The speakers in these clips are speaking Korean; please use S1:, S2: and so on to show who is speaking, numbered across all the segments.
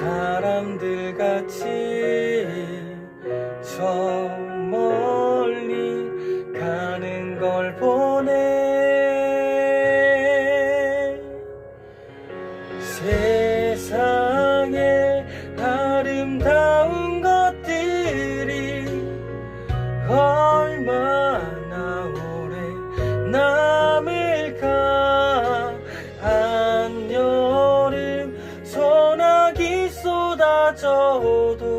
S1: 사람들 같이 저 멀리 가는 걸 보네 세상 쏟아져도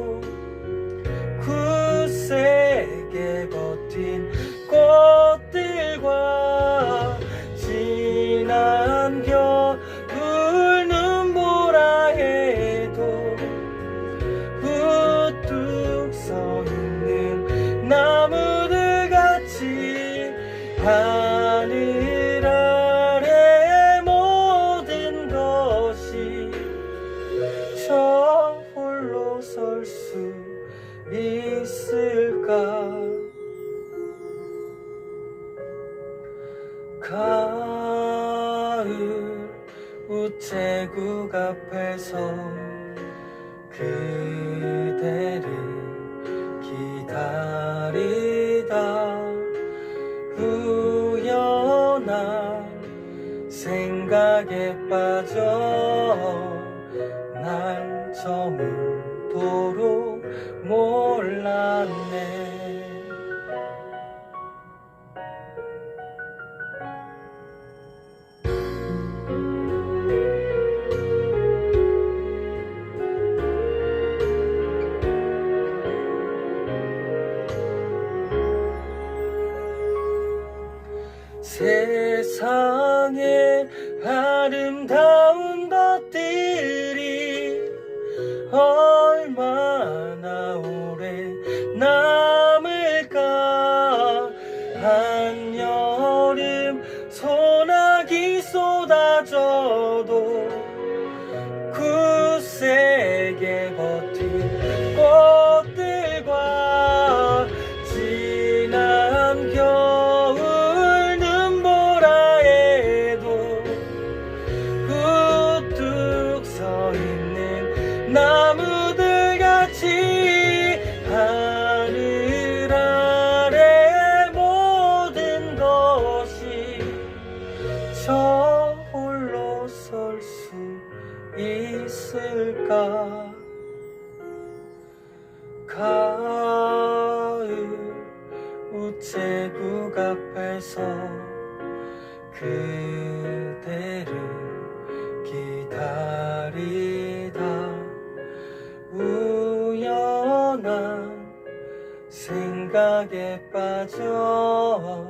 S1: 있을까? 가을 우체국 앞에서 그대를 기다리다 우연한 생각에 빠져 날 저물도록 몰랐네. 세상에 아름다운 있을까? 가을 우체국 앞에서 그대를 기다리다 우연한 생각에 빠져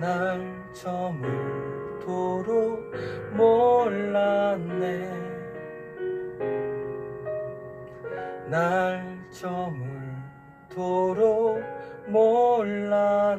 S1: 날 저물도록 몰랐네 날 저물도록 몰랐네.